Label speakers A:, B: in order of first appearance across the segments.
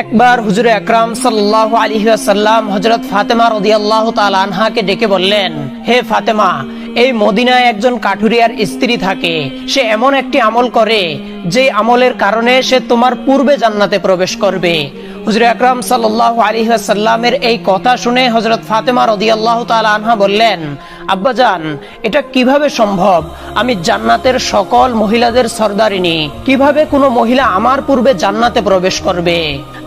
A: একবার হুজুরে আকরাম সাল্লাহ আলী আসাল্লাম হজরত ফাতেমা রদিয়াল্লাহ আনহাকে ডেকে বললেন, হে ফাতেমা, এই মদিনায় একজন কাঠুরিয়ার স্ত্রী থাকে। সে এমন একটি আমল করে যে আমলের কারণে সে তোমার পূর্বে জান্নাতে প্রবেশ করবে। হুজুর আকরাম সাল্লাহ আলী আসাল্লামের এই কথা শুনে হজরত ফাতেমা রদিয়াল্লাহ আনহা বললেন আব্বাজান এটা কীভাবে সম্ভব? আমি জান্নাতের সকল মহিলাদের সর্দারিনী। কীভাবে কোনো মহিলা আমার পূর্বে জান্নাতে প্রবেশ করবে?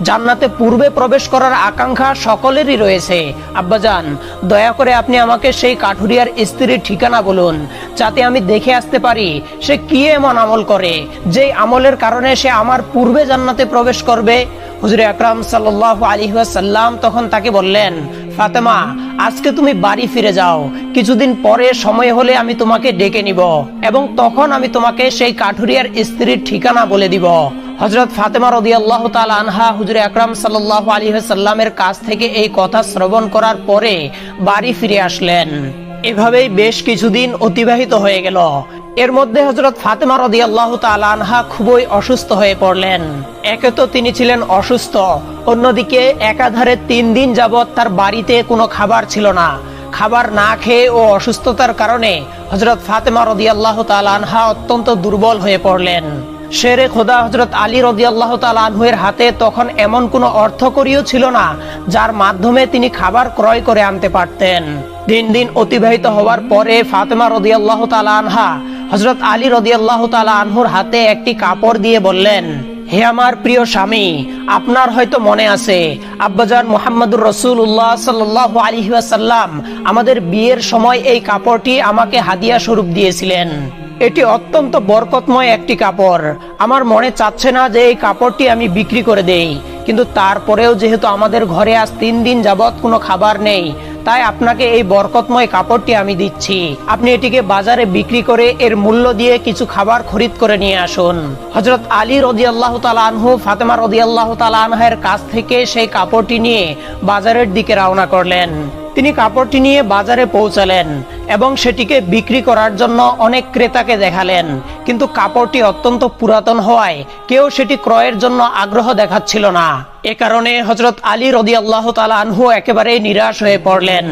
A: জান্নাতে পূর্বে প্রবেশ করার আকাঙ্ক্ষা সকলেরই রয়েছে। আব্বাজান দয়া করে আপনি আমাকে সেই কাঠুরিয়ার স্ত্রীর ঠিকানা বলুন, যাতে আমি দেখে আসতে পারি সে কি এমন আমল করে যে আমলের কারণে সে আমার পূর্বে জান্নাতে প্রবেশ করবে হুজুরে আকরাম সাল্লাহ আলী সাল্লাম তখন তাকে বললেন, ফাতেমা, আজকে তুমি বাড়ি ফিরে যাও। কিছুদিন পরে সময় হলে আমি তোমাকে ডেকে নিব এবং তখন আমি তোমাকে সেই কাঠুরিয়ার স্ত্রীর ঠিকানা বলে দিব। হজরত ফাতেমা রদি আল্লাহ আনহা হুজুরে আকরাম সাল্লাহ আলী সাল্লামের কাছ থেকে এই কথা শ্রবণ করার পরে বাড়ি ফিরে আসলেন। এভাবেই বেশ কিছুদিন অতিবাহিত হয়ে গেল। এর মধ্যে হজরত ফাতেমা রদি আল্লাহ আনহা খুবই অসুস্থ হয়ে পড়লেন। একে তো তিনি ছিলেন অসুস্থ। অন্যদিকে একাধারে তিন দিন যাবৎ তার বাড়িতে কোনো খাবার ছিল না। খাবার না খেয়ে ও অসুস্থতার কারণে হজরত ফাতেমা রদি আল্লাহ আনহা অত্যন্ত দুর্বল হয়ে পড়লেন। শেরে খোদা হজরত আলী রদি আল্লাহ আনহুয়ের হাতে তখন এমন কোনো অর্থকরীয় ছিল না, যার মাধ্যমে তিনি খাবার ক্রয় করে আনতে পারতেন। দিন দিন অতিবাহিত হওয়ার পরে ফাতেমা রদি আল্লাহ আনহা হজরত আলী রদি আল্লাহ আনহুর হাতে একটি কাপড় দিয়ে বললেন, হে আমার প্রিয় স্বামী, আপনার হয়তো মনে আছে, আব্বাজান মোহাম্মদুর রসুল রসুল্লাহ সাল্লাহ আলহিহাসাল্লাম আমাদের বিয়ের সময় এই কাপড়টি আমাকে হাদিয়া স্বরূপ দিয়েছিলেন। এটি অত্যন্ত বরকতময় একটি কাপড়। আমার মনে চাচ্ছে না যে এই কাপড়টি আমি বিক্রি করে দেই, কিন্তু তারপরেও যেহেতু আমাদের ঘরে আজ তিন দিন যাবৎ কোনো খাবার নেই তাই আপনাকে এই বরকতময় কাপড়টি আমি দিচ্ছি। আপনি এটিকে বাজারে বিক্রি করে এর মূল্য দিয়ে কিছু খাবার খরিদ করে নিয়ে আসুন। হজরত আলী রদি আল্লাহ আনহু, ফাতেমা রদি আল্লাহ আনহের কাছ থেকে সেই কাপড়টি নিয়ে বাজারের দিকে রওনা করলেন। তিনি কাপড়টি নিয়ে বাজারে পৌঁছালেন এবং সেটিকে বিক্রি করার জন্য অনেক ক্রেতাকে দেখালেন। কিন্তু কাপড়টি অত্যন্ত পুরাতন হওয়ায় কেউ সেটি ক্রয়ের জন্য আগ্রহ দেখাচ্ছিল না। এ কারণে হজরত আলী রদি আল্লাহ আনহু একেবারেই নিরাশ হয়ে পড়লেন।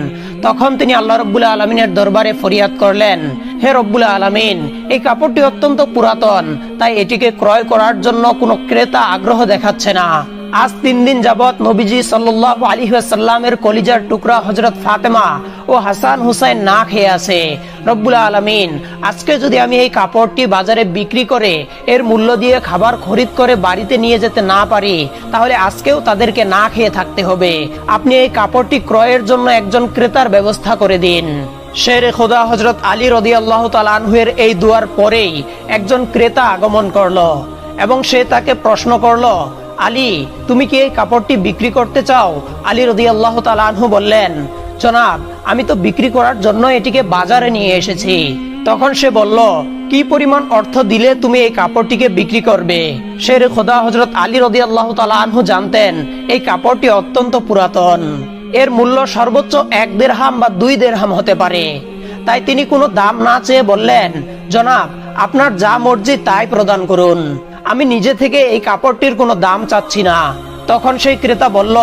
A: তখন তিনি আল্লাহ রব্বুল্লাহ আলমিনের দরবারে ফরিয়াদ করলেন, হে রব্বুল্লাহ আলমিন, এই কাপড়টি অত্যন্ত পুরাতন, তাই এটিকে ক্রয় করার জন্য কোনো ক্রেতা আগ্রহ দেখাচ্ছে না। আজ তিন দিন যাবৎ নবীজি সাল্লাহ আলী সাল্লামের কলিজার টুকরা হজরত ফাতেমা ও হাসান হুসাইন না খেয়ে আছে। রব্বুল আলমিন, আজকে যদি আমি এই কাপড়টি বাজারে বিক্রি করে এর মূল্য দিয়ে খাবার খরিদ করে বাড়িতে নিয়ে যেতে না পারি, তাহলে আজকেও তাদেরকে না খেয়ে থাকতে হবে। আপনি এই কাপড়টি ক্রয়ের জন্য একজন ক্রেতার ব্যবস্থা করে দিন। শের খোদা হজরত আলী রদি আল্লাহ তালানহুয়ের এই দুয়ার পরেই একজন ক্রেতা আগমন করল এবং সে তাকে প্রশ্ন করল আলী, তুমি কি এই কাপড়টি বিক্রি করতে চাও? আলী রদি আল্লাহ তালানহু বললেন, জনাব, আমি তো বিক্রি করার জন্য এটিকে বাজারে নিয়ে এসেছি। তখন সে বলল, কি পরিমাণ অর্থ দিলে তুমি এই কাপড়টিকে বিক্রি করবে? শের খোদা হজরত আলী রদি আল্লাহ তালানহু জানতেন, এই কাপড়টি অত্যন্ত পুরাতন। এর মূল্য সর্বোচ্চ এক দেড়হাম বা দুই দেড়হাম হতে পারে। তাই তিনি কোনো দাম না চেয়ে বললেন, জনাব, আপনার যা মর্জি তাই প্রদান করুন। আমি নিজে থেকে এই কাপড়টির কোনো দাম চাচ্ছি না। তখন সেই ক্রেতা বলল,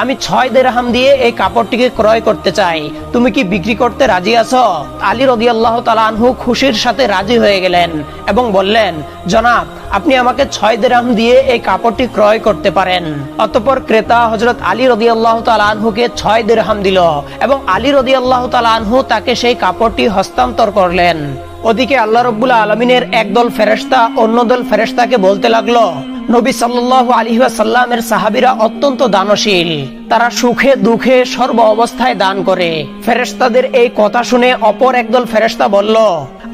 A: আমি ছয় দেড়হাম দিয়ে এই কাপড়টিকে ক্রয় করতে চাই। তুমি কি বিক্রি করতে রাজি আছো? আলী রদি আল্লাহ তালানহু খুশির সাথে রাজি হয়ে গেলেন এবং বললেন, জনাব, আপনি আমাকে ছয় দেড়হাম দিয়ে এই কাপড়টি ক্রয় করতে পারেন। অতপর ক্রেতা হজরত আলী রদি আল্লাহ তালানহুকে ছয় দেড়হাম দিল এবং আলী রদি আল্লাহ তালানহু তাকে সেই কাপড়টি হস্তান্তর করলেন। ওদিকে আল্লাহ রবুল্লা আলমিনের একদল ফেরেস্তা অন্য দল ফেরেস্তাকে বলতে লাগল, নবী সাল্লাহ আলহিহাসাল্লামের সাহাবিরা অত্যন্ত দানশীল। তারা সুখে দুঃখে সর্ব অবস্থায় দান করে। ফেরেস্তাদের এই কথা শুনে অপর একদল ফেরেস্তা বলল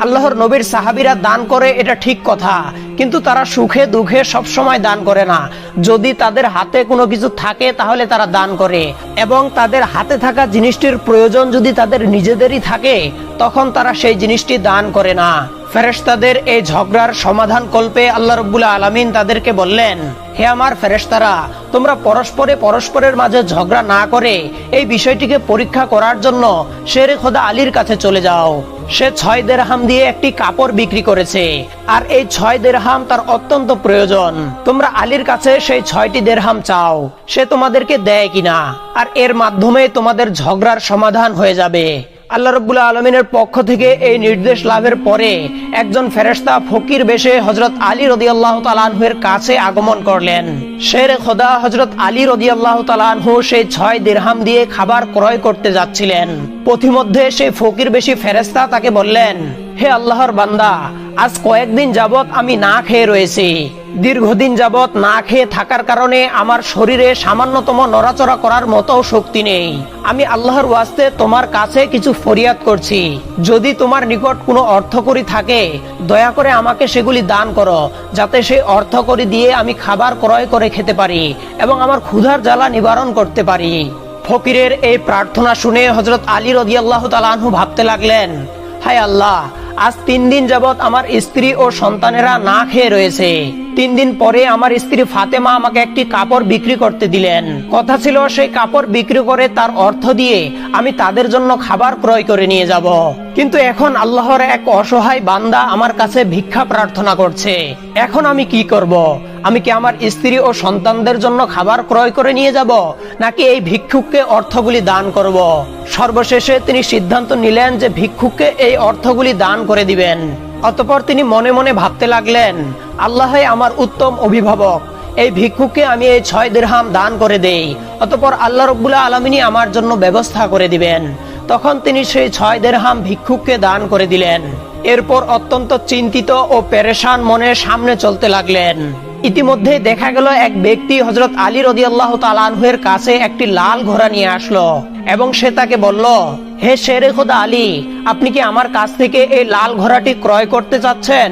A: আল্লাহর নবীর সাহাবিরা দান করে, এটা ঠিক কথা। কিন্তু তারা সুখে দুঃখে সবসময় দান করে না। যদি তাদের হাতে কোনো কিছু থাকে, তাহলে তারা দান করে। এবং তাদের হাতে থাকা জিনিসটির প্রয়োজন যদি তাদের নিজেদেরই থাকে, তখন তারা সেই জিনিসটি দান করে না। ফেরেশতাদের এই ঝগড়ার সমাধান কল্পে আল্লাহ রব্বুল্লা আলমিন তাদেরকে বললেন, হে আমার ফেরেশতারা, তোমরা পরস্পরে পরস্পরের মাঝে ঝগড়া না করে এই বিষয়টিকে পরীক্ষা করার জন্য শেরে খোদা আলীর কাছে চলে যাও। সে ছয় দেড়হাম দিয়ে একটি কাপড় বিক্রি করেছে, আর এই ছয় দেড়হাম তার অত্যন্ত প্রয়োজন। তোমরা আলীর কাছে সেই ছয়টি দেড়হাম চাও, সে তোমাদেরকে দেয় কিনা, আর এর মাধ্যমে তোমাদের ঝগড়ার সমাধান হয়ে যাবে। আল্লাহ রব্বুল্লাহ আলমিনের পক্ষ থেকে এই নির্দেশ লাভের পরে একজন ফেরেস্তা ফকির বেশে হজরত আলী রদি আল্লাহ তালানহুয়ের কাছে আগমন করলেন। শের খোদা হজরত আলী রদি আল্লাহ তালানহু সেই ছয় দিরহাম দিয়ে খাবার ক্রয় করতে যাচ্ছিলেন। পথিমধ্যে সেই ফকির বেশি ফেরেস্তা তাকে বললেন, হে আল্লাহর বান্দা আজ কয়েকদিন যাবত আমি না খেয়ে রয়েছি। দীর্ঘদিন যাবত না খেয়ে থাকার কারণে আমার শরীরে সামান্যতম নড়াচড়া করার মতো শক্তি নেই। আমি আল্লাহর ওয়াস্তে তোমার কাছে কিছু ফরিয়াদ করছি। যদি তোমার নিকট কোনো অর্থকরি থাকে, দয়া করে আমাকে সেগুলি দান করো, যাতে সেই অর্থকরি দিয়ে আমি খাবার ক্রয় করে খেতে পারি এবং আমার ক্ষুধার জ্বালা নিবারণ করতে পারি। ফকিরের এই প্রার্থনা শুনে হজরত আলী রদিয়াল্লাহ তালাহু ভাবতে লাগলেন, হায় আল্লাহ আজ তিন দিন যাবৎ আমার স্ত্রী ও সন্তানেরা না খেয়ে রয়েছে। তিন দিন পরে আমার স্ত্রী ফাতেমা আমাকে একটি কাপড় বিক্রি করতে দিলেন। কথা ছিল, সেই কাপড় বিক্রি করে তার অর্থ দিয়ে আমি তাদের জন্য খাবার ক্রয় করে নিয়ে যাব। কিন্তু এখন আল্লাহর এক অসহায় বান্দা আমার কাছে ভিক্ষা প্রার্থনা করছে। এখন আমি কি করব? আমি কি আমার স্ত্রী ও সন্তানদের জন্য খাবার ক্রয় করে নিয়ে যাব, নাকি এই ভিক্ষুককে অর্থগুলি দান করব? সর্বশেষে তিনি সিদ্ধান্ত নিলেন যে ভিক্ষুককে এই অর্থগুলি দান করে দিবেন। অতপর তিনি মনে মনে ভাবতে লাগলেন, আল্লাহ আমার উত্তম অভিভাবক, এই ভিক্ষুককে আমি এই ছয় দেড়হাম দান করে দেই। অতপর আল্লাহ রব্বুল্লাহ আলমিনী আমার জন্য ব্যবস্থা করে দিবেন। তখন তিনি সেই ছয় দেড়হাম ভিক্ষুককে দান করে দিলেন। এরপর অত্যন্ত চিন্তিত ও পেরেশান মনে সামনে চলতে লাগলেন। ইতিমধ্যে দেখা গেল এক ব্যক্তি হজরত আলী রদি আল্লাহ তালানহের কাছে একটি লাল ঘোড়া নিয়ে আসলো এবং সে তাকে বলল হে শেরে খোদা আলী, আপনি কি আমার কাছ থেকে এই লাল ঘোড়াটি ক্রয় করতে চাচ্ছেন?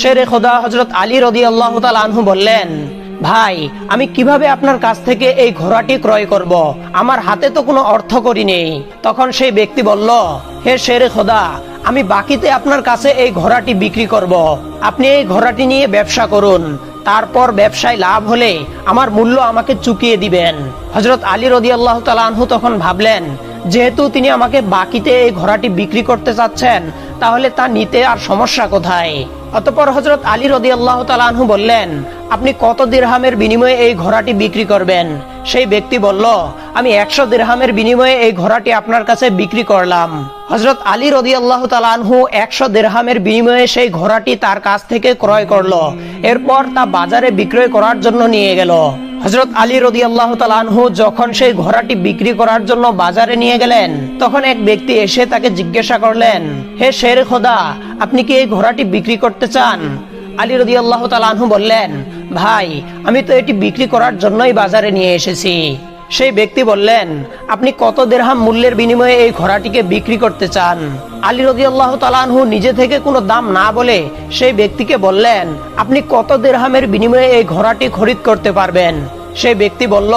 A: শেরে খোদা হজরত আলী রদি আল্লাহ তালানহু বললেন, ভাই, আমি কীভাবে আপনার কাছ থেকে এই ঘোড়াটি ক্রয় করব? আমার হাতে তো কোনো অর্থ করি নেই। তখন সেই ব্যক্তি বলল, হে শেরে খোদা, আমি বাকিতে আপনার কাছে এই ঘোড়াটি বিক্রি করব। আপনি এই ঘোড়াটি নিয়ে ব্যবসা করুন। তারপর ব্যবসায় লাভ হলে আমার মূল্য আমাকে চুকিয়ে দিবেন। হজরত আলী রদি আল্লাহ তালানহু তখন ভাবলেন যেহেতু তিনি আমাকে বাকিতে এই ঘোড়াটি বিক্রি করতে চাচ্ছেন, তাহলে তা নিতে আর সমস্যা কোথায়? অতপর হজরত আলী রদি আল্লাহ বললেন, আপনি কত দিরহামের বিনিময়ে এই ঘোড়াটি বিক্রি করবেন? সেই ব্যক্তি বলল, আমি একশো দিরহামের বিনিময়ে এই ঘোড়াটি আপনার কাছে বিক্রি করলাম। হজরত আলী রদি আল্লাহ তালানহু একশো দেড়হামের বিনিময়ে সেই ঘোড়াটি তার কাছ থেকে ক্রয় করল। এরপর তা বাজারে বিক্রয় করার জন্য নিয়ে গেল। হজরত আলী রদি আল্লাহ তালানহু যখন সেই ঘোড়াটি বিক্রি করার জন্য বাজারে নিয়ে গেলেন, তখন এক ব্যক্তি এসে তাকে জিজ্ঞাসা করলেন, হে শের খোদা, আপনি কি এই ঘোড়াটি বিক্রি করতে চান? আলী রদি আল্লাহ তালানহু বললেন ভাই, আমি তো এটি বিক্রি করার জন্যই বাজারে নিয়ে এসেছি। সেই ব্যক্তি বললেন, আপনি কত দেড়হাম মূল্যের বিনিময়ে এই ঘোড়াটিকে বিক্রি করতে চান? আলী রদি আল্লাহ তালানহু নিজে থেকে কোনো দাম না বলে সেই ব্যক্তিকে বললেন, আপনি কত দেড়হামের বিনিময়ে এই ঘোড়াটি খরিদ করতে পারবেন? সেই ব্যক্তি বলল,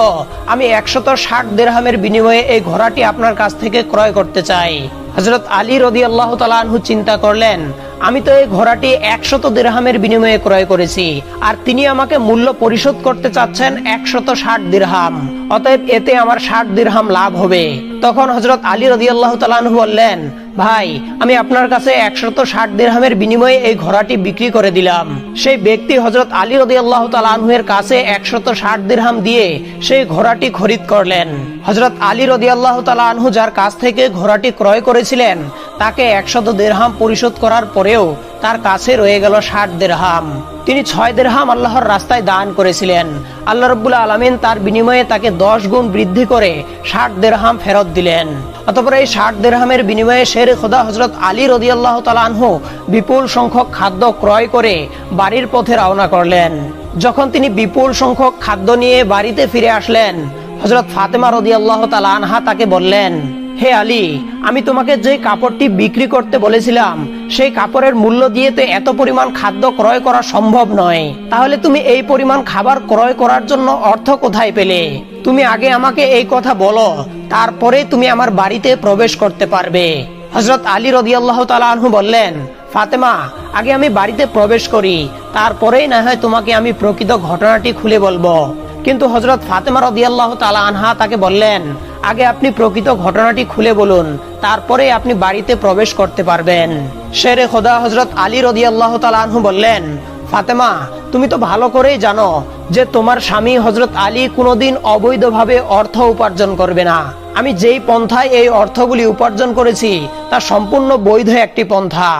A: আমি একশত ষাট দেড়হামের বিনিময়ে এই ঘোড়াটি আপনার কাছ থেকে ক্রয় করতে চাই। হজরত আলী রদি আল্লাহ তালানহু চিন্তা করলেন আমি তো এই ঘোড়াটি একশত দিরহামের বিনিময়ে ক্রয় করেছি, আর তিনি আমাকে মূল্য পরিশোধ করতে চাচ্ছেন একশত ষাট দিরহাম। অতএব এতে আমার ষাট দিরহাম লাভ হবে। তখন হজরত আলী রদি আল্লাহ তালানহু বললেন, ভাই, আমি আপনার কাছে একশত ষাট দিরহামের বিনিময়ে এই ঘোড়াটি বিক্রি করে দিলাম। সেই ব্যক্তি হজরত আলী রদি আল্লাহ তালানহুয়ের কাছে একশত ষাট দিরহাম দিয়ে সেই ঘোড়াটি খরিদ করলেন। হজরত আলী রদি আল্লাহ তালানহু যার কাছ থেকে ঘোড়াটি ক্রয় করেছিলেন, তাকে একশত দেড়হাম পরিশোধ করার পরেও তার কাছে রয়ে গেল ষাট দেড়হাম। তিনি ছয় দেড়হাম আল্লাহর রাস্তায় দান করেছিলেন। আল্লাহ রব্বুল আলমিন তার বিনিময়ে তাকে দশ গুণ বৃদ্ধি করে ষাট দেড়হাম ফেরত দিলেন। অতপর এই ষাট দেড়হামের বিনিময়ে শের খোদা হজরত আলী রদি আল্লাহ তালানহু বিপুল সংখ্যক খাদ্য ক্রয় করে বাড়ির পথে রওনা করলেন। যখন তিনি বিপুল সংখ্যক খাদ্য নিয়ে বাড়িতে ফিরে আসলেন হজরত ফাতেমা রদি আল্লাহ তালা আনহা তাকে বললেন হে আলী, আমি তোমাকে যে কাপড়টি বিক্রি করতে বলেছিলাম, সেই কাপড়ের মূল্য দিয়ে তো এত পরিমাণ খাদ্য ক্রয় করা সম্ভব নয়। তাহলে তুমি এই পরিমাণ খাবার ক্রয় করার জন্য অর্থ কোথায় পেলে? তুমি আগে আমাকে এই কথা বলো, তারপরে তুমি আমার বাড়িতে প্রবেশ করতে পারবে। হজরত আলী রদিয়াল্লাহ তালু বললেন, ফাতেমা, আগে আমি বাড়িতে প্রবেশ করি, তারপরেই না হয় তোমাকে আমি প্রকৃত ঘটনাটি খুলে বলব। কিন্তু হজরত ফাতেমা রদিয়াল্লাহ তালা আনহা তাকে বললেন আগে আপনি প্রকৃত ঘটনাটি খুলে বলুন, তারপরে আপনি বাড়িতে প্রবেশ করতে পারবেন। শেরে খোদা হজরত আলী রদি আল্লাহ তালাহু বললেন, ফাতেমা, তুমি তো ভালো করেই জানো যে তোমার স্বামী হজরত আলী কোনোদিন অবৈধভাবে অর্থ উপার্জন করবে না। আমি যেই পন্থায় এই অর্থগুলি উপার্জন করেছি, তা সম্পূর্ণ বৈধ একটি পন্থা।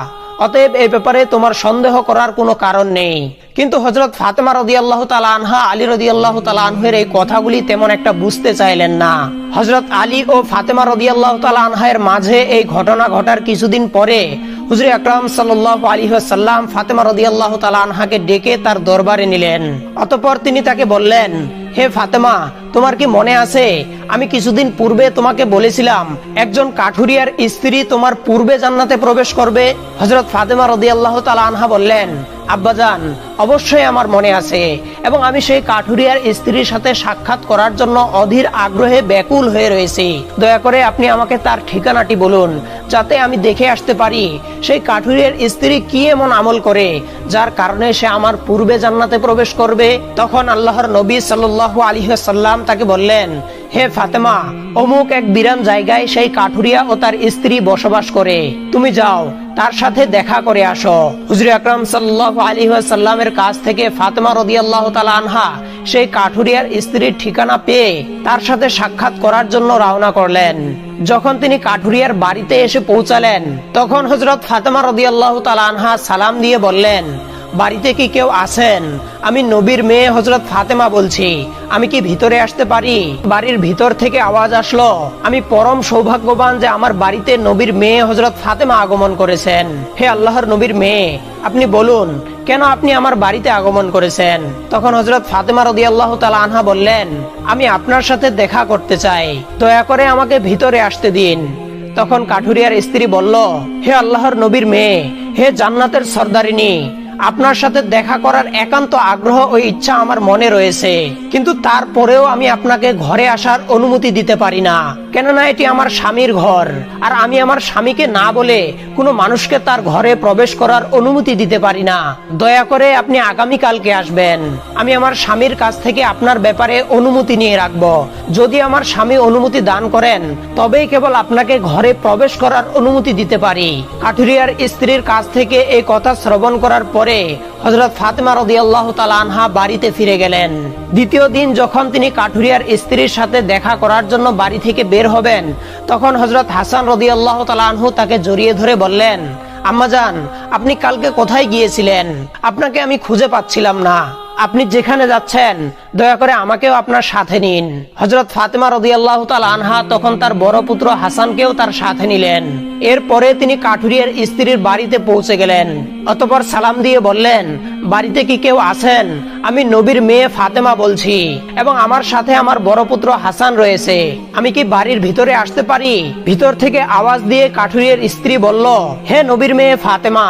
A: অতএব এই ব্যাপারে তোমার সন্দেহ করার কোনো কারণ নেই। কিন্তু হজরত ফাতেমা রদি আল্লাহ আনহা, আলী রদি আল্লাহ আনহের এই কথাগুলি তেমন একটা বুঝতে চাইলেন না। হজরত আলী ও ফাতেমা রদি আল্লাহ আনহায়ের মাঝে এই ঘটনা ঘটার কিছুদিন পরে হুজুর আকরাম সাল্লাহ আলী সাল্লাম ফাতেমা রদি আল্লাহ আনহাকে ডেকে তার দরবারে নিলেন। অতপর তিনি তাকে বললেন, হে ফাতেমা, তোমার কি মনে আছে আমি কিছুদিন পূর্বে তোমাকে বলেছিলাম, একজন কাঠুরিয়ার স্ত্রী তোমার পূর্বে জান্নাতে প্রবেশ করবে। হজরত ফাতেমা রদি আল্লাহ আনহা বললেন, আব্বাজান, অবশ্যই আমার মনে আছে এবং আমি সেই কাঠুরিয়ার স্ত্রীর সাথে সাক্ষাৎ করার জন্য অধীর আগ্রহে ব্যাকুল হয়ে রয়েছি। দয়া করে আপনি আমাকে তার ঠিকানাটি বলুন, যাতে আমি দেখে আসতে পারি সেই কাঠুরিয়ার স্ত্রী কি এমন আমল করে, যার কারণে সে আমার পূর্বে জান্নাতে প্রবেশ করবে। তখন আল্লাহর নবী সাল্লাহ আলী সাল্লাম তাকে বললেন হে ফাতেমা, অমুক এক বিরাম জায়গায় সেই কাঠুরিয়া ও তার স্ত্রী বসবাস করে। তুমি যাও, তার সাথে দেখা করে আসো। হুজুর আকরাম সাল্লাহ আলী সাল্লামের কাছ থেকে ফাতেমা রদি আল্লাহ আনহা সেই কাঠুরিয়ার স্ত্রীর ঠিকানা পেয়ে তার সাথে সাক্ষাৎ করার জন্য রওনা করলেন। যখন তিনি কাঠুরিয়ার বাড়িতে এসে পৌঁছালেন, তখন হজরত ফাতেমা রদি আল্লাহ আনহা সালাম দিয়ে বললেন বাড়িতে কি কেউ আছেন? আমি নবীর মেয়ে হজরত ফাতেমা বলছি। আমি কি ভিতরে আসতে পারি? বাড়ির ভিতর থেকে আওয়াজ আসলো। আমি পরম সৌভাগ্যবান যে আমার বাড়িতে নবীর মেয়ে হজরত ফাতেমা আগমন করেছেন। হে আল্লাহর নবীর মেয়ে, আপনি বলুন, কেন আপনি আমার বাড়িতে আগমন করেছেন? তখন হজরত ফাতেমা রদি আল্লাহ তালা আনহা বললেন, আমি আপনার সাথে দেখা করতে চাই। দয়া করে আমাকে ভিতরে আসতে দিন। তখন কাঠুরিয়ার স্ত্রী বলল, হে আল্লাহর নবীর মেয়ে, হে জান্নাতের সর্দারিনী আপনার সাথে দেখা করার একান্ত আগ্রহ ও ইচ্ছা আমার মনে রয়েছে। কিন্তু তারপরেও আমি আপনাকে ঘরে আসার অনুমতি দিতে পারি না। কেননা এটি আমার স্বামীর ঘর। আর আমি আমার স্বামীকে না বলে কোনো মানুষকে তার ঘরে প্রবেশ করার অনুমতি দিতে পারি না। দয়া করে আপনি আগামী কালকে আসবেন। আমি আমার স্বামীর কাছ থেকে আপনার ব্যাপারে অনুমতি নিয়ে রাখব। যদি আমার স্বামী অনুমতি দান করেন, তবেই কেবল আপনাকে ঘরে প্রবেশ করার অনুমতি দিতে পারি। কাঠুরিয়ার স্ত্রীর কাছ থেকে এই কথা শ্রবণ করার পরে হজরত ফাতেমা রদি আল্লাহ আনহা বাড়িতে ফিরে গেলেন। দ্বিতীয় দিন যখন তিনি কাঠুরিয়ার স্ত্রীর সাথে দেখা করার জন্য বাড়ি থেকে বের হবেন, তখন হজরত হাসান রদি আল্লাহ আনহু তাকে জড়িয়ে ধরে বললেন আম্মাজান আপনি কালকে কোথায় গিয়েছিলেন? আপনাকে আমি খুঁজে পাচ্ছিলাম না। আপনি যেখানে যাচ্ছেন দয়া করে আমাকেও আপনার সাথে নিন। হজরত ফাতেমা রদি আল্লাহ আনহা তখন তার বড় পুত্র হাসানকেও তার সাথে নিলেন। এরপরে তিনি কাঠুরিয়ার স্ত্রীর বাড়িতে পৌঁছে গেলেন। অতপর সালাম দিয়ে বললেন, বাড়িতে কি কেউ আছেন? আমি নবীর মেয়ে ফাতেমা বলছি এবং আমার সাথে আমার বড় পুত্র হাসান রয়েছে। আমি কি বাড়ির ভিতরে আসতে পারি? ভিতর থেকে আওয়াজ দিয়ে কাঠুরিয়ার স্ত্রী বলল, হে নবীর মেয়ে ফাতেমা,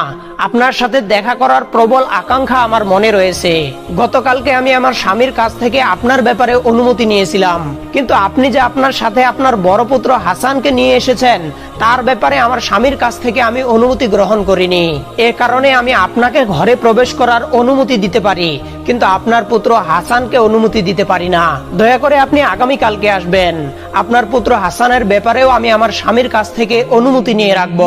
A: আপনার সাথে দেখা করার প্রবল আকাঙ্ক্ষা আমার মনে রয়েছে। গতকালকে আমি আমার স্বামীর কাছ থেকে আপনার ব্যাপারে অনুমতি নিয়েছিলাম। কিন্তু আপনি যে আপনার সাথে আপনার বড় পুত্র হাসানকে নিয়ে এসেছেন, তার ব্যাপারে আমার স্বামীর কাছ থেকে আমি অনুমতি গ্রহণ করিনি। এ কারণে আমি আপনাকে ঘরে প্রবেশ করার অনুমতি দিতে পারি, কিন্তু আপনার পুত্র হাসানকে অনুমতি দিতে পারি না। দয়া করে আপনি আগামী কালকে আসবেন। আপনার পুত্র হাসানের ব্যাপারেও আমি আমার স্বামীর কাছ থেকে অনুমতি নিয়ে রাখব।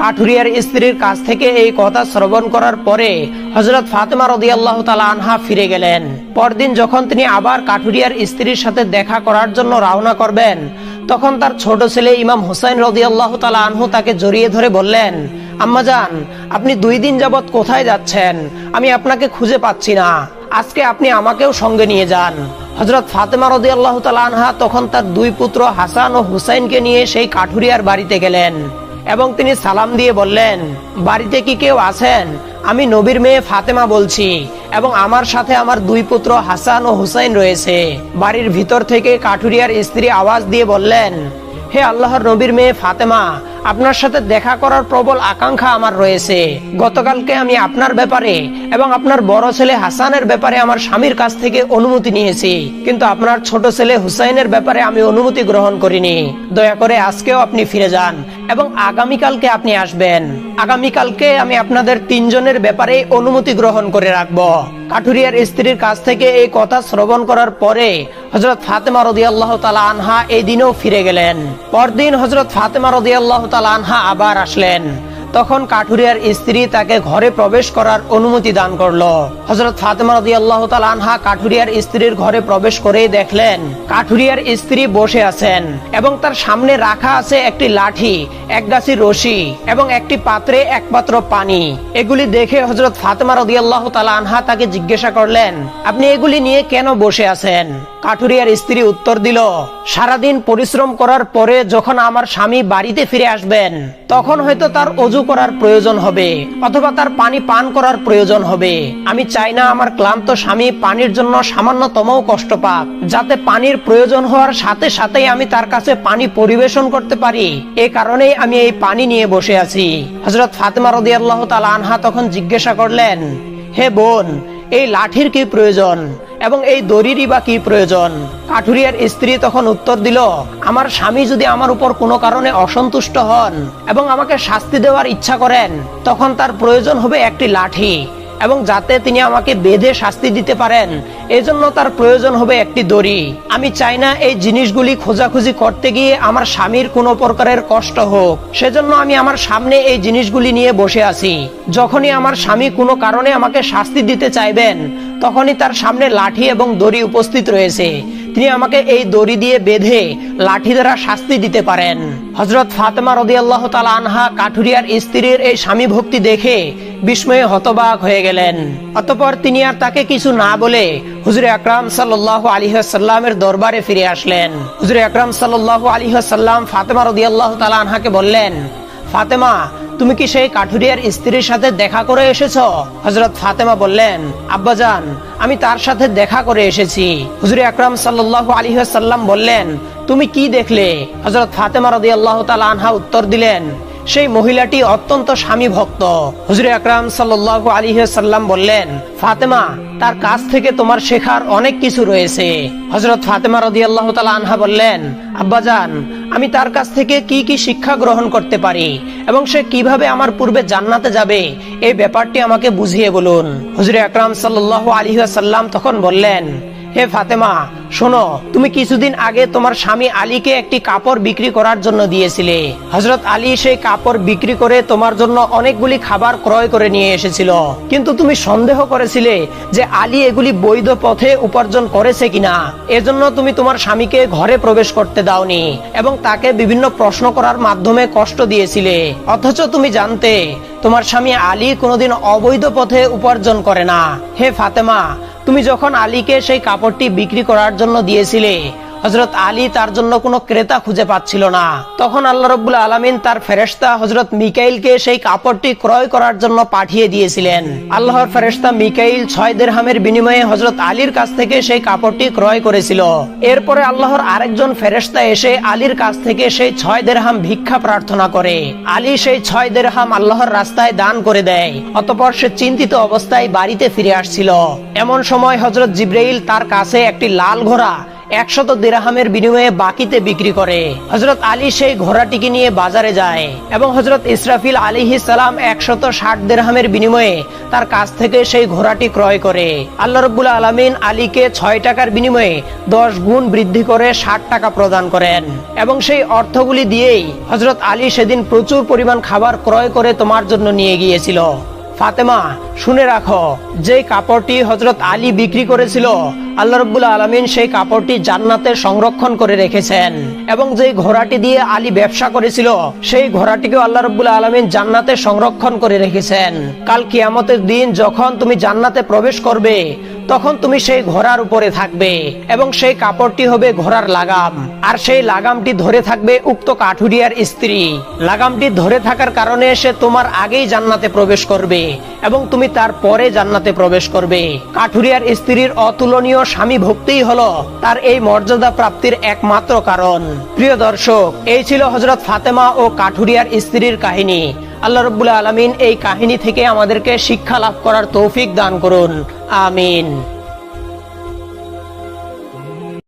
A: কাঠুরিয়ার স্ত্রীর কাছ থেকে এই কথা শ্রবণ করার পরে হজরত ফাতেমা রদি আল্লাহ তালা আনহা ফিরে গেলেন। পরদিন যখন তিনি আবার কাঠুরিয়ার স্ত্রীর সাথে দেখা করার জন্য রওনা করবেন। তখন তার ছোট ছেলে ইমাম হুসাইন রদি আল্লাহ তালা আনহু তাকে জড়িয়ে ধরে বললেন আম্মাজান আপনি দুই দিন যাবৎ কোথায় যাচ্ছেন? আমি আপনাকে খুঁজে পাচ্ছি না। আজকে আপনি আমাকেও সঙ্গে নিয়ে যান। হজরত ফাতেমা রদি আল্লাহ আনহা তখন তার দুই পুত্র হাসান ও হুসাইনকে নিয়ে সেই কাঠুরিয়ার বাড়িতে গেলেন এবং তিনি সালাম দিয়ে বললেন, বাড়িতে কি কেউ আছেন? আমি নবীর মেয়ে ফাতেমা বলছি। এবং আমার সাথে আমার দুই পুত্র হাসান ও হুসাইন রয়েছে। বাড়ির ভিতর থেকে কাঠুরিয়ার স্ত্রী আওয়াজ দিয়ে বললেন, হে আল্লাহর নবীর মেয়ে ফাতেমা আপনার সাথে দেখা করার প্রবল আকাঙ্ক্ষা আমার রয়েছে। গতকালকে আমি আপনার ব্যাপারে এবং আপনার বড় ছেলে হাসানের ব্যাপারে আমার স্বামীর কাছ থেকে অনুমতি নিয়েছি। কিন্তু আপনার ছোট ছেলে হুসাইনের ব্যাপারে আমি অনুমতি গ্রহণ করিনি। দয়া করে আজকেও আপনি ফিরে যান এবং আগামীকালকে আপনি আসবেন। আগামীকালকে আমি আপনাদের তিনজনের ব্যাপারে অনুমতি গ্রহণ করে রাখব। কাঠুরিয়ার স্ত্রীর কাছ থেকে এই কথা শ্রবণ করার পরে হজরত ফাতেমা রদি আল্লাহ তালা আনহা এই দিনেও ফিরে গেলেন। পরদিন হজরত ফাতেমা রদি আল্লাহ তালা আনহা আবার আসলেন। তখন কাঠুরিয়ার স্ত্রী তাকে ঘরে প্রবেশ করার অনুমতি দান করল। হজরত ফাতেমা রদি আল্লাহ আনহা কাঠুরিয়ার স্ত্রীর ঘরে প্রবেশ করেই দেখলেন, কাঠুরিয়ার স্ত্রী বসে আছেন এবং তার সামনে রাখা আছে একটি লাঠি, এক গাছি রশি এবং একটি পাত্রে এক পাত্র পানি। এগুলি দেখে হজরত ফাতেমা রদি আল্লাহ আনহা তাকে জিজ্ঞাসা করলেন, আপনি এগুলি নিয়ে কেন বসে আছেন? কাঠুরিয়ার স্ত্রী উত্তর দিল, সারাদিন পরিশ্রম করার পরে যখন আমার স্বামী বাড়িতে ফিরে আসবেন, তখন হয়তো তার অজু করার প্রয়োজন হবে, অথবা তার পানি পান করার প্রয়োজন হবে। আমি চাই না আমার ক্লান্ত স্বামী পানির জন্য সামান্যতমও কষ্ট পাক, যাতে পানির প্রয়োজন হওয়ার সাথে সাথেই আমি তার কাছে পানি পরিবেশন করতে পারি। এ কারণেই আমি এই পানি নিয়ে বসে আছি। হজরত ফাতেমা রদি আল্লাহ আনহা তখন জিজ্ঞাসা করলেন, হে বোন এই লাঠির কি প্রয়োজন? এবং এই দড়িরই বা কি প্রয়োজন? কাঠুরিয়ার স্ত্রী তখন উত্তর দিল, আমার স্বামী যদি আমার উপর কোনো কারণে অসন্তুষ্ট হন এবং আমাকে শাস্তি দেওয়ার ইচ্ছা করেন, তখন তার প্রয়োজন হবে একটি লাঠি। এবং যাতে তিনি আমাকে বেঁধে শাস্তি দিতে পারেন, এজন্য তার প্রয়োজন হবে একটি দড়ি। আমি চাই না এই জিনিসগুলি খোঁজাখুঁজি করতে গিয়ে আমার স্বামীর কোনো প্রকারের কষ্ট হোক। সেজন্য আমি আমার সামনে এই জিনিসগুলি নিয়ে বসে আছি। যখনই আমার স্বামী কোনো কারণে আমাকে শাস্তি দিতে চাইবেন তখনই তার সামনে লাঠি এবং দড়ি উপস্থিত রয়েছে। তিনি আমাকে এই দড়ি দিয়ে বেঁধে লাঠি দ্বারা শাস্তি দিতে পারেন। হজরত ফাতেমা রদি আল্লাহ আনহা কাঠুরিয়ার স্ত্রীর এই স্বামী ভক্তি দেখে বিস্ময়ে হতবাক হয়ে গেলেন। অতপর তিনি আর তাকে কিছু না বলে হুজুর আকরাম সাল্লাহ আলিহাসাল্লামের দরবারে ফিরে আসলেন। হুজুর আকরাম সাল্লাহ আলিহাসাল্লাম ফাতেমা রদি আল্লাহ আনহাকে বললেন ফাতেমা, তুমি কি সেই কাঠুরিয়ার স্ত্রীর সাথে দেখা করে এসেছ? হজরত ফাতেমা বললেন, আব্বাজান, আমি তার সাথে দেখা করে এসেছি। হুজুর আকরাম সাল্লাহ আলিহাসাল্লাম বললেন, তুমি কি দেখলে? হজরত ফাতেমা রদি আল্লাহ তালা আনহা উত্তর দিলেন সেই মহিলাটি অত্যন্ত স্বামী ভক্ত। হুজুর আকরাম সাল্লাহ আলিহাল্লাম বললেন, ফাতেমা, তার কাছ থেকে তোমার শেখার অনেক কিছু রয়েছে। হজরত ফাতেমা রদি আল্লাহ আনহা বললেন আব্বাজান আমি তার কাছ থেকে কি কি শিক্ষা গ্রহণ করতে পারি এবং সে কীভাবে আমার পূর্বে জান্নাতে যাবে, এই ব্যাপারটি আমাকে বুঝিয়ে বলুন। হুজুর আকরাম সাল্লাহ আলিহাল্লাম তখন বললেন হে ফাতেমা, শোনো, তুমি কিছুদিন আগে তোমার স্বামী আলীকে একটি কাপড় বিক্রি করার জন্য দিয়েছিলে। হজরত আলী সেই কাপড় বিক্রি করে তোমার জন্য অনেকগুলি খাবার ক্রয় করে নিয়ে এসেছিল। কিন্তু তুমি সন্দেহ করেছিলে যে আলী এগুলি বৈধ পথে উপার্জন করেছে কিনা। এজন্য তুমি তোমার স্বামীকে ঘরে প্রবেশ করতে দাওনি এবং তাকে বিভিন্ন প্রশ্ন করার মাধ্যমে কষ্ট দিয়েছিলে। অথচ তুমি জানতে, তোমার স্বামী আলী কোনোদিন অবৈধ পথে উপার্জন করে না। হে ফাতেমা তুমি যখন আলীকে সেই কাপড়টি বিক্রি করার জন্য দিয়েছিলে হজরত আলী তার জন্য কোনো ক্রেতা খুঁজে পাচ্ছিল না। তখন আল্লাহ রব্বুল আলমিন তার ফেরেস্তা হজরত মিকাইলকে সেই কাপড়টি ক্রয় করার জন্য পাঠিয়ে দিয়েছিলেন। আল্লাহর ফেরেস্তা মিকাইল ছয় দেড়হামের বিনিময়ে হজরত আলীর কাছ থেকে সেই কাপড়টি ক্রয় করেছিল। এরপরে আল্লাহর আরেকজন ফেরেস্তা এসে আলীর কাছ থেকে সেই ছয় দেড়হাম ভিক্ষা প্রার্থনা করে। আলী সেই ছয় দেড়হাম আল্লাহর রাস্তায় দান করে দেয়, অতপর সে চিন্তিত অবস্থায় বাড়িতে ফিরে আসছিল। এমন সময় হজরত জিব্রাইল তার কাছে একটি লাল ঘোড়া একশত দিরাহামের বিনিময়ে বাকিতে বিক্রি করে। হজরত আলী সেই ঘোড়াটিকে নিয়ে বাজারে যায় এবং হজরত ইসরাফিল আলিহি সালাম একশত ষাট দিরহামের বিনিময়ে তার কাছ থেকে সেই ঘোড়াটি ক্রয় করে। আল্লাহ রব্বুল আলমিন আলীকে ছয় টাকার বিনিময়ে দশ গুণ বৃদ্ধি করে ষাট টাকা প্রদান করেন এবং সেই অর্থগুলি দিয়েই হজরত আলী সেদিন প্রচুর পরিমাণ খাবার ক্রয় করে তোমার জন্য নিয়ে গিয়েছিল। ফাতেমা, শুনে রাখো যে কাপড়টি হজরত আলী বিক্রি করেছিল আল্লাহ রব্বুল আলমিন সেই কাপড়টি জান্নাতে সংরক্ষণ করে রেখেছেন। এবং যে ঘোড়াটি দিয়ে আলী ব্যবসা করেছিল, সেই ঘোড়াটিকেও আল্লাহ রব্বুল আলমিন জান্নাতে সংরক্ষণ করে রেখেছেন। কাল কিয়ামতের দিন যখন তুমি জান্নাতে প্রবেশ করবে, তখন তুমি সেই ঘোড়ার উপরে থাকবে এবং সেই কাপড়টি হবে ঘোড়ার লাগাম। আর সেই লাগামটি ধরে থাকবে উক্ত কাঠুরিয়ার স্ত্রী। লাগামটি ধরে থাকার কারণে সে তোমার আগেই জান্নাতে প্রবেশ করবে এবং তুমি তার পরে জান্নাতে প্রবেশ করবে। কাঠুরিয়ার স্ত্রীর অতুলনীয় স্বামী ভক্তিই হলো তার এই মর্যাদা প্রাপ্তির একমাত্র কারণ। প্রিয় দর্শক, এই ছিল হজরত ফাতেমা ও কাঠুরিয়ার স্ত্রীর কাহিনী। আল্লাহ রব আলমিন এই কাহিনী থেকে আমাদেরকে শিক্ষা লাভ করার তৌফিক দান করুন। আমিন।